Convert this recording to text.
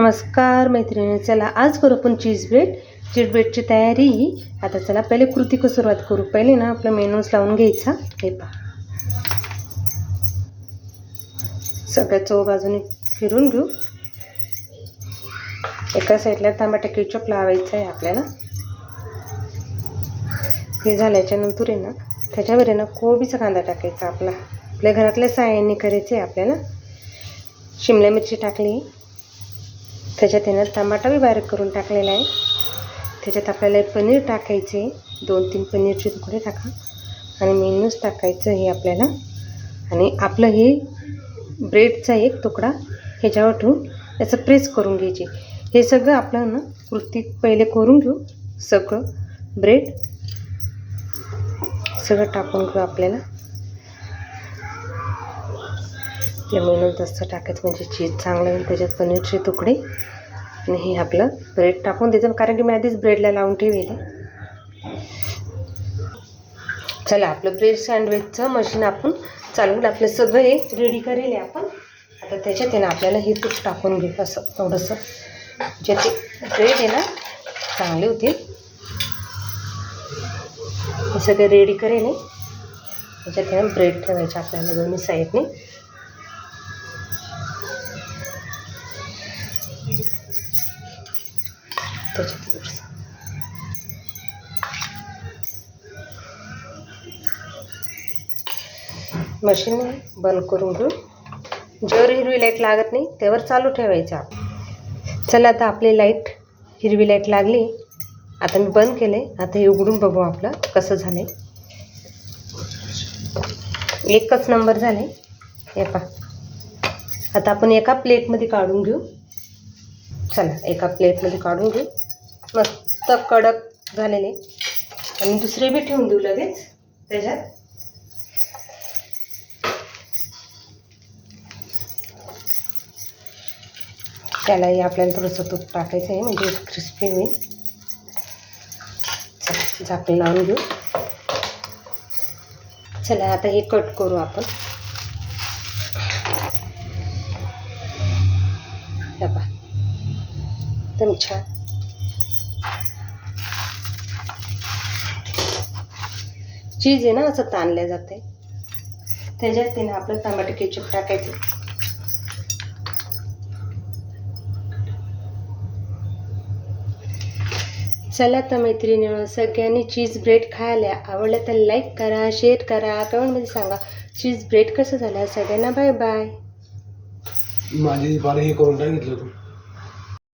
नमस्कार मैत्रिणी चला आज करू आपण चीज ब्रेड. चीज ब्रेडची तयारी. आता चला पहिले कृतीक सुरुवात करू. पहिले ना आपला मेनूज लावून घ्यायचा. हे पहा. सगळ्या चौ बाजूने फिरून घेऊ. एका साईडला टमाटा केचप लावायचा आहे आपल्याला. हे झाल्याच्यानंतर आहे ना त्याच्यावर आहे ना कोबीचा कांदा टाकायचा आपला. आपल्या घरातल्या सायांनी करायचं आहे आपल्याला. शिमला मिरची टाकली. त्याच्यात आहे टमाटा बी बारीक करून टाकलेला आहे. त्याच्यात आपल्याला पनीर टाकायचे दोन तीन पनीरचे तुकडे टाका. आणि मेनूच टाकायचं हे आपल्याला. आणि आपलं हे ब्रेडचा एक तुकडा ह्याच्यावर ठेवून त्याचं प्रेस करून घ्यायचे. हे सगळं आपलं ना कृती पहिले करून घेऊ. सगळं ब्रेड सगळं टाकून घेऊ आपल्याला. आपल्या मेनू तसं टाकायचं म्हणजे चीज चांगलं होईल त्याच्यात पनीरचे तुकडे. आणि हे आपलं ब्रेड टाकून देतो कारण की मी आधीच ब्रेडला लावून ठेवेल चला आपलं ब्रेड सँडविचचं मशीन आपण चालवून आपलं सगळं हे रेडी करेल आहे आपण. आता त्याच्यात आहे ना आपल्याला हे तूप टाकून घेऊ असं थोडंसं. जे ते ब्रेड आहे ना चांगले होते हे सगळं रेडी करेल आहे त्याच्यात आहे ना ब्रेड ठेवायचे आपल्याला दोन्ही साईडने त्याच्यात थोडंसं मशीन बंद करून घेऊ. ज्यावर हिरवी लाइट लागत नाही त्यावर चालू ठेवायचं चला आता आपली लाइट हिरवी लाइट लागली. आता मी बंद केले. आता हे उघडून बघू आपलं कसं झालं एकच नंबर झाले. हे पा आता आपण एका प्लेटमध्ये काढून घेऊ. चला एका प्लेटमध्ये काढून घेऊ. मस्त कडक झालेले. आणि दुसरे बी ठेवून देऊ लगेच त्याच्यात. त्यालाही आपल्याला थोडंसं तूप टाकायचं आहे म्हणजे क्रिस्पी होईल. झाकण लावून घेऊ. चला आता हे कट करू आपण. एकदम छान. चीज आहे ना असं ताणल्या जाते. त्याच्यात तिने आपलं टमाटो केचप टाकायचं. चला तर मैत्रिणीनं सगळ्यांनी चीज ब्रेड खायला आवडलं तर लाईक करा शेअर करा कमेंटमध्ये सांगा चीज ब्रेड कसं झालं. सगळ्यांना बाय बाय माझी हे करून टाकितलं तू.